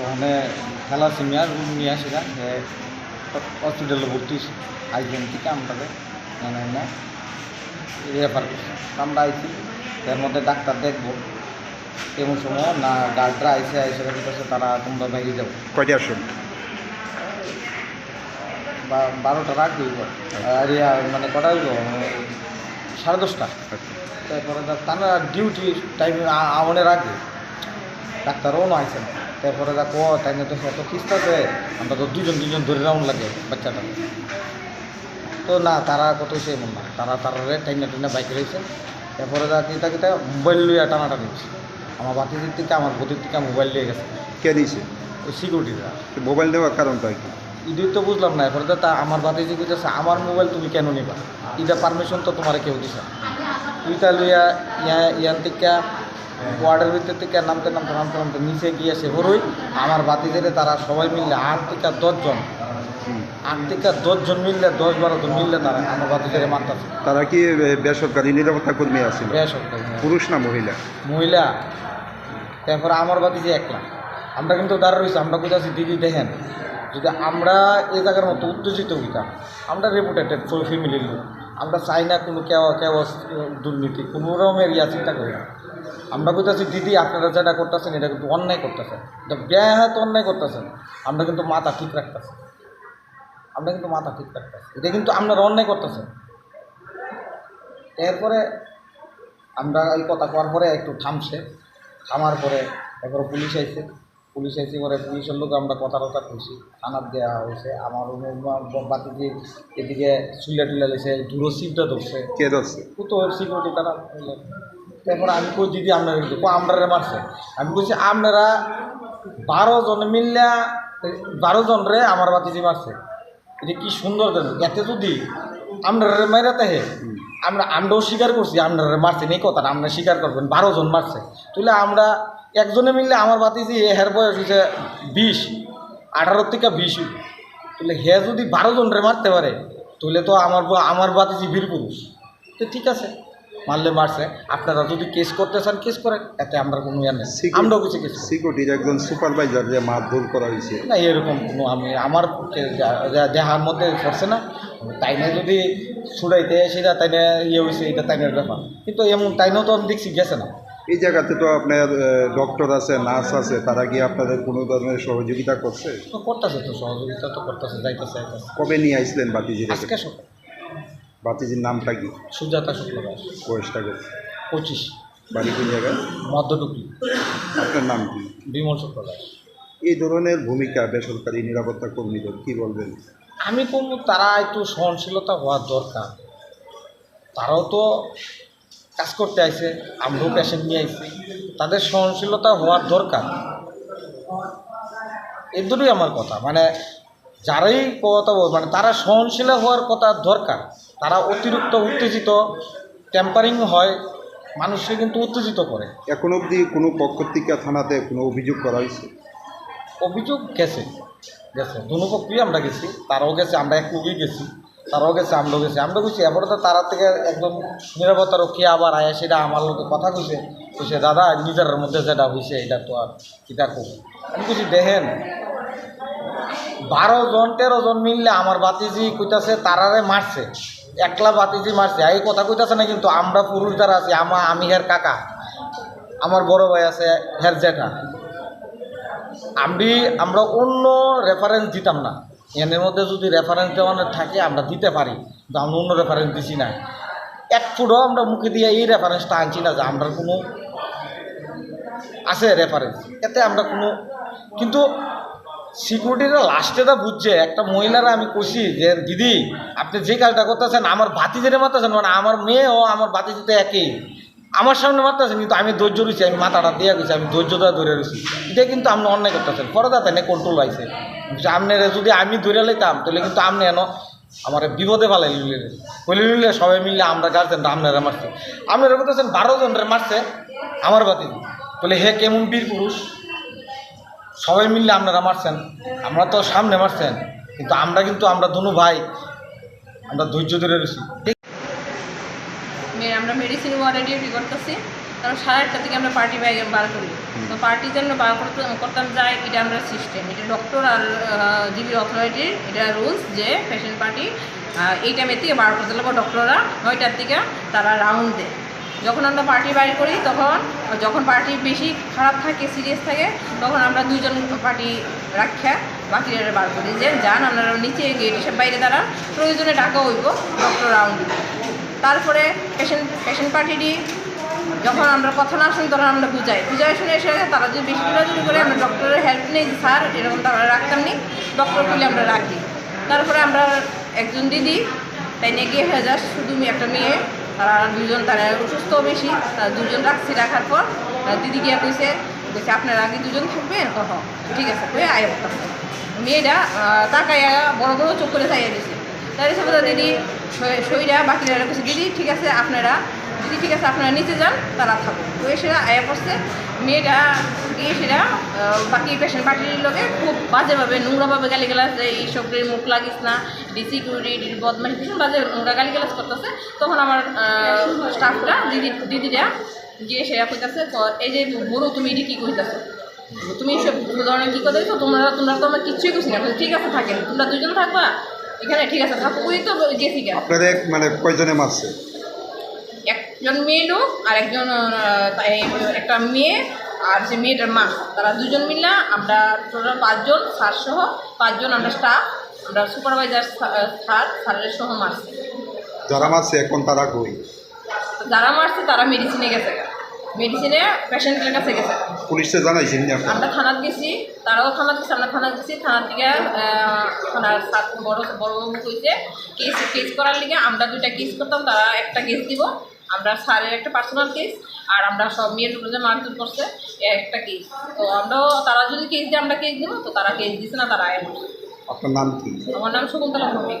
ওখানে thalassaemia room নিয়ে আসিরা হসপিটালে ভর্তি আইসেন থেকে আমরা মানে রেফার করছি। আমরা আইছি এর মধ্যে ডাক্তার দেখব। এমন সময় না ডাক্তার আইসে আইসে কাছে তারা তোমরা বাইরে যাব কয়টা আসুন? বারোটা রাত হইব। আর মানে কটা হইব? সাড়ে দশটা। তারপরে তারা ডিউটি টাইম আমনের আগে ডাক্তারও না আইসেন। তারপরে দা ক তাই না তো এত কিস্ত আছে আমরা তো দুজন দুজন ধরে রাউন্ড লাগে বাচ্চাটা। তো না তারা কত সে এমন না। তারা তারা টাইনা টাইনা বাইক রয়েছে তারপরে দা কিতা কিতা মোবাইল লইয়া টানাটা নিচ্ছে আমার বাতির থেকে আমার গতির থেকে মোবাইল লিয়ে গেছে। কে দিয়েছে ওই সিকিউরিটিরা মোবাইল দেওয়ার কারণটা কি? ইডুই তো বুঝলাম না এরপরে তা আমার বাতি যে কইতেছে আমার মোবাইল তুমি কেন নিবা? এটা পারমিশন তো তোমার কেউ দিছে না। তুইটা লইয়া ইয়া ইয়ান থেকে ওয়ার্ডের ভিতর থেকে নামতে নামতে নামতে নামতে নিচে গিয়ে সে হরুই। আমার বাতিদের তারা সবাই মিললে আট থেকে দশজন। আট থেকে দশজন মিললে দশ বারো জন মিললে তারা আমার বাতিদের মারতেছে। তারা কি বেসরকারি নিরাপত্তা কর্মী আছিল? বেসরকারি পুরুষ না মহিলা? মহিলা। তারপরে আমার বাতি যে একলা। আমরা কিন্তু দাঁড়া রয়েছি আমরা কোথাছি দিদি দেখেন। যদি আমরা এই জায়গার মতো উত্তেজিত হইতাম আমরা রেপুটেটেড ফ্যামিলির লোক। আমরা চাই না কোনো কেউ কেউ দুর্নীতি, কোনো রকমের ইয়া চিন্তা করি না। আমরা কোথাছি দিদি, আপনারা যেটা করতেছেন, এটা কিন্তু অন্যায় করতেছেন। এটা ব্যাহত অন্যায় করতেছেন। আমরা কিন্তু মাথা ঠিক রাখতেছি। আমরা কিন্তু মাথা ঠিক রাখতেছি। এটা কিন্তু আপনারা অন্যায় করতেছেন। এরপরে আমরা এই কথা কওয়ার পরে একটু থামছে। থামার পরে এরপরে পুলিশ আইছে। পুলিশ আইসে পরে পুলিশের লোক আমরা কথা টথা কইছি থানার দেওয়া হয়েছে। আমার বাতি যে এদিকে চুইলা টুলা লেছে দূর সিটটা ধরছে। কে ধরছে? কত সিকিউরিটি তারা তারপরে আমি কই দিদি আপনারা আপনারা মারছে। আমি কইছি আপনারা বারো জন মিললা বারো জন রে আমার বাতিজি মারছে। এটা কি সুন্দর এতে যদি আপনারা মাইরাতে হে? আমরা আমরাও স্বীকার করছি আপনারা মারছেন এই কথাটা। আপনারা স্বীকার করবেন বারো জন মারছে। তুলে আমরা একজনে মিললে আমার বাতিজি হের বয়স হচ্ছে বিশ আঠারো থেকে বিশ তাহলে হে যদি বারো জন রে মারতে পারে তাহলে তো আমার আমার বাতিজি বীর পুরুষ। তো ঠিক আছে মারলে মারছে। আপনারা যদি কেস করতে চান কেস করেন এতে আমরা কোনো ইয়ে নেই। আমরাও কিছু কেস। সিকিউরিটির একজন সুপারভাইজার যে মারধর করা হয়েছে। না এরকম কোনো আমি আমার দেহার মধ্যে পড়ছে না। তাই না যদি ছুড়াইতে সেটা তাই না ইয়ে হয়েছে এটা তাইনের ব্যাপার। কিন্তু এমন তাইনেও তো আমি দেখছি গেছে না। এই জায়গাতে তো আপনার ডক্টর আছে নার্স আছে তারা কি আপনাদের কোনো ধরনের সহযোগিতা করছে? তো করতেছে তো সহযোগিতা তো করতেছে যাইতেছে কবে নিয়ে আসলেন বাতিজির আজকে সকাল। বাতিজির নামটা কি? সুজাতা শুক্লদাস বয়সটা কত? পঁচিশ। বাড়ি কোন জায়গায়? মধ্যটুকলি আপনার নাম কি? বিমল শুক্লদাস এই ধরনের ভূমিকা বেসরকারি নিরাপত্তা কর্মীদের কি বলবেন? আমি কোন তারা একটু সহনশীলতা হওয়ার দরকার। তারাও তো কাজ করতে আইছে আমরাও পেশেন্ট নিয়ে আইছি। তাদের সহনশীলতা হওয়ার দরকার। এ দুটোই আমার কথা। মানে যারাই কথা বল মানে তারা সহনশীল হওয়ার কথা দরকার। তারা অতিরিক্ত উত্তেজিত। টেম্পারিং হয় মানুষকে কিন্তু উত্তেজিত করে। এখন অবধি কোনো পক্ষ থেকে থানাতে কোনো অভিযোগ করা হয়েছে? অভিযোগ গেছে। গেছে। দুনো পক্ষই আমরা গেছি। তারাও গেছে আমরা এক লোকই গেছি। তারাও গেছে, আমরাও গেছি। আমরা গেছি এরপরে তো তারা থেকে একদম নিরাপত্তা রক্ষী আবার আয়া, সেটা আমার লোকে কথা কইছে। কইছে, দাদা, নিজের মধ্যে যেটা হয়েছে এটা তো আর কিতা কব আমি কইছি, দেখেন, বারো জন, তেরো জন মিললে আমার বাতিজি কইতাছে, তারারে মারছে। একলা বাতিজি মারছে। এই কথা কইতাছে না কিন্তু আমরা পুরুষ যারা আছি, আমা, আমি হের কাকা, আমার বড় ভাই আছে হের জেঠা। আমি আমরা অন্য রেফারেন্স দিতাম না। এর মধ্যে যদি রেফারেন্স দেওয়ানোর থাকে, আমরা দিতে পারি। কিন্তু আমরা অন্য রেফারেন্স দিছি না। এক ফুটও আমরা মুখে দিয়ে এই রেফারেন্সটা আনছি না যে আমরা কোনো আছে রেফারেন্স এতে আমরা কোনো কিন্তু সিকিউরিটিরা লাস্টেটা বুঝছে, একটা মহিলারা আমি কষি যে, দিদি, আপনি যে কাজটা করতেছেন, আমার ভাতি যেটা মারতেছেন মানে আমার মেয়ে ও আমার ভাতি যেতে একই। আমার সামনে মারতেছেন কিন্তু আমি ধৈর্য রয়েছি, আমি মাথাটা দিয়ে গেছি, আমি ধৈর্যটা ধরে রয়েছি। এটা কিন্তু আপনি অন্যায় করতেছেন। পরে যাতে না কন্ট্রোল আইছে। আপনার যদি আমি ধরে লাইতাম, তাহলে কিন্তু আপনি এন আমার বিপদে পালাই লিলে বলে লিলে সবাই মিললে আমরা গার্জেন আপনারা মারছে। আপনারা বলতেছেন, বারো জনের মারছে আমার বাতি বলে হে কেমন বীর পুরুষ? সবাই মিললে আপনারা মারছেন। আমরা তো সামনে মারছেন, কিন্তু আমরা কিন্তু, আমরা দুনু ভাই, আমরা ধৈর্য ধরে রয়েছি। আমরা মেডিসিন ওয়ার্ডে ডিউটি করতেছি? কারণ সাড়ে আটটার দিকে আমরা পার্টি বাইরে বার করি। তো পার্টি জন্য বার করতে করতাম যাই এটা আমরা সিস্টেম এটা ডক্টর আর জিবি অথরিটির এটা রুলস যে পেশেন্ট পার্টি এই টাইমের থেকে বার করতে লাগবো ডক্টররা নয়টার থেকে তারা রাউন্ড দেয়। যখন আমরা পার্টি বাইর করি তখন যখন পার্টি বেশি খারাপ থাকে সিরিয়াস থাকে তখন আমরা দুইজন পার্টি রাখা বাকিরা বার করি। যে যান আপনারা নিচে গেট এসে বাইরে দাঁড়ান। প্রয়োজনে ডাকা হইব ডক্টর রাউন্ড তারপরে পেশেন্ট পেশেন্ট পার্টিটি যখন আমরা কথা না শুনি তখন আমরা বুঝাই। বুঝাই শুনে এসে তারা যদি বেশি দৌড়াদৌড়ি করে, আমরা ডক্টরের হেল্প নেই স্যার, এরকম তারা রাখতাম নি। ডক্টর বলে আমরা রাখি। তারপরে আমরা একজন দিদি, তাই নিয়ে গিয়ে হয়ে যায় শুধু একটা মেয়ে। তারা দুজন, তারা অসুস্থ বেশি, তারা দুজন রাখছি রাখার পর দিদি গিয়া কইছে, বলছে, আপনার আগে দুজন থাকবেন? কহ, ঠিক আছে। কয়ে আয় মেয়েটা তাকাইয়া বড় বড় চোখ করে চাইয়া দিছে তাই হিসাবে দিদি সইরা বাকিরা কইছে দিদি ঠিক আছে আপনারা দিদি ঠিক আছে আপনারা নিচে যান, তারা থাকুন তো সেটা আয়া পড়ছে। মেয়েটা গিয়ে সেটা বাকি পেশেন্ট পার্টির লোকে খুব বাজেভাবে, নোংরাভাবে গালি গেলাস এই সবরের মুখ লাগিস না ডি সিকিউরিটি বদমানি ভীষণ বাজে নোংরা গালি গেলাস করতেছে। তখন আমার স্টাফরা দিদি, দিদিরা গিয়ে সেরা কইতাছে এই যে বড় তুমি এটি কী কইতাছো? তুমি সব ধরনের কী দিচ্ছ তোমরা তোমরা তো আমার কিচ্ছুই করছি না। ঠিক আছে, থাকেন। তোমরা দুজন থাকবা? এখানে ঠিক আছে থাকো। ওই তো কেন আপনাদের মানে কয়জনে মারছে? একজন মেয়ে লোক আর একজন একটা মেয়ে আর যে মেয়েটার মা। তারা দুজন মিলে আমরা টোটাল পাঁচজন স্যার সহ পাঁচজন আমরা স্টাফ আমরা সুপারভাইজার স্যার স্যারের সহ মারছি। যারা মারছে এখন তারা কই? যারা মারছে তারা মেডিসিনে গেছে। মেডিসিনে পেশেন্টের কাছে গেছে। পুলিশে জানাইছেন আমরা থানাত গেছি তারাও থানাত গেছে আমরা থানাত গেছি থানার থেকে থানার সাত বড় বড়বাবু কইছে কেস কেস করার লিগে আমরা দুইটা কেস করতাম তারা একটা কেস দিব আমরা স্যারের একটা পার্সোনাল কেস আর আমরা সব মেয়ের উপরে মারধর করছে একটা কেস তো আমরাও তারা যদি কেস দিয়ে আমরা কেস দিব তো তারা কেস দিছে না তারা। আপনার নাম কি? আমার নাম শকুন্তলা ভৌমিক।